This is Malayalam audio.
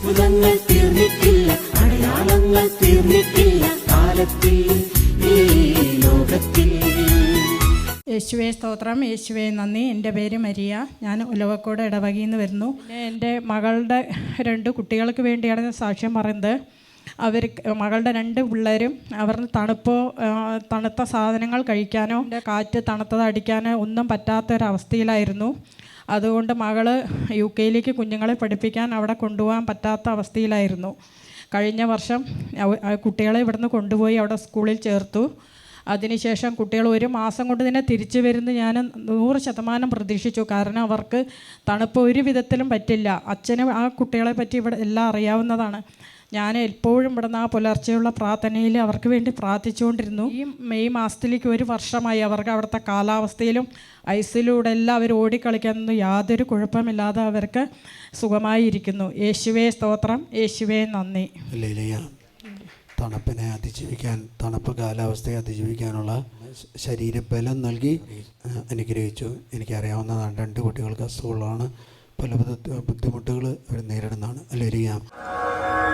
അത്ഭുതങ്ങൾ തീർന്നിട്ടില്ല അടയാളങ്ങൾ തീർന്നിട്ടില്ല കാലത്തിൽ ഈ ലോകത്തിൽ. യേശുവെ സ്തോത്രം. യേശുവെ നന്ദി. എന്റെ പേര് മരിയ. ഞാൻ ഉലവക്കോട് ഇടവകയിൽ നിന്ന് വരുന്നു. എന്റെ മകളുടെ രണ്ട് കുട്ടികൾക്ക് വേണ്ടിയാണ് ഞാൻ സാക്ഷ്യം പറയുന്നത്. അവർ മകളുടെ രണ്ട് പിള്ളേരും അവരുടെ തണുപ്പോ തണുത്ത സാധനങ്ങൾ കഴിക്കാനോ കാറ്റ് തണുത്തത് അടിക്കാനോ ഒന്നും പറ്റാത്തൊരവസ്ഥയിലായിരുന്നു. അതുകൊണ്ട് മകൾ യു കെയിലേക്ക് കുഞ്ഞുങ്ങളെ പഠിപ്പിക്കാൻ അവിടെ കൊണ്ടുപോകാൻ പറ്റാത്ത അവസ്ഥയിലായിരുന്നു. കഴിഞ്ഞ വർഷം കുട്ടികളെ ഇവിടുന്ന് കൊണ്ടുപോയി അവിടെ സ്കൂളിൽ ചേർത്തു. അതിനുശേഷം കുട്ടികൾ ഒരു മാസം കൊണ്ട് തന്നെ തിരിച്ചു വരുന്ന. ഞാൻ നൂറ് ശതമാനം പ്രതീക്ഷിച്ചു. കാരണം അവർക്ക് തണുപ്പ് ഒരു വിധത്തിലും പറ്റില്ല. അച്ഛന് ആ കുട്ടികളെ പറ്റി ഇവിടെ എല്ലാം അറിയാവുന്നതാണ്. ഞാൻ എപ്പോഴും ഇവിടുന്ന് ആ പുലർച്ചെയുള്ള പ്രാർത്ഥനയിൽ അവർക്ക് വേണ്ടി പ്രാർത്ഥിച്ചുകൊണ്ടിരുന്നു. ഈ മെയ് മാസത്തിലേക്ക് ഒരു വർഷമായി അവർക്ക് അവിടുത്തെ കാലാവസ്ഥയിലും ഐസിലൂടെ എല്ലാം അവർ ഓടിക്കളിക്കാനൊന്നും യാതൊരു കുഴപ്പമില്ലാതെ അവർക്ക് സുഖമായിരിക്കുന്നു യേശുവേ സ്തോത്രം. യേശുവേ നന്ദി. ഹല്ലേലൂയ. തണുപ്പിനെ അതിജീവിക്കാൻ തണുപ്പ് കാലാവസ്ഥയെ അതിജീവിക്കാനുള്ള ശരീരബലം നൽകി അനുഗ്രഹിച്ചു. എനിക്കറിയാവുന്നതാണ് രണ്ട് കുട്ടികൾക്ക് അസുഖങ്ങളാണ് പല ബുദ്ധ- ബുദ്ധിമുട്ടുകൾ അവർ നേരിടുന്നതാണ്. ഹല്ലേലൂയ.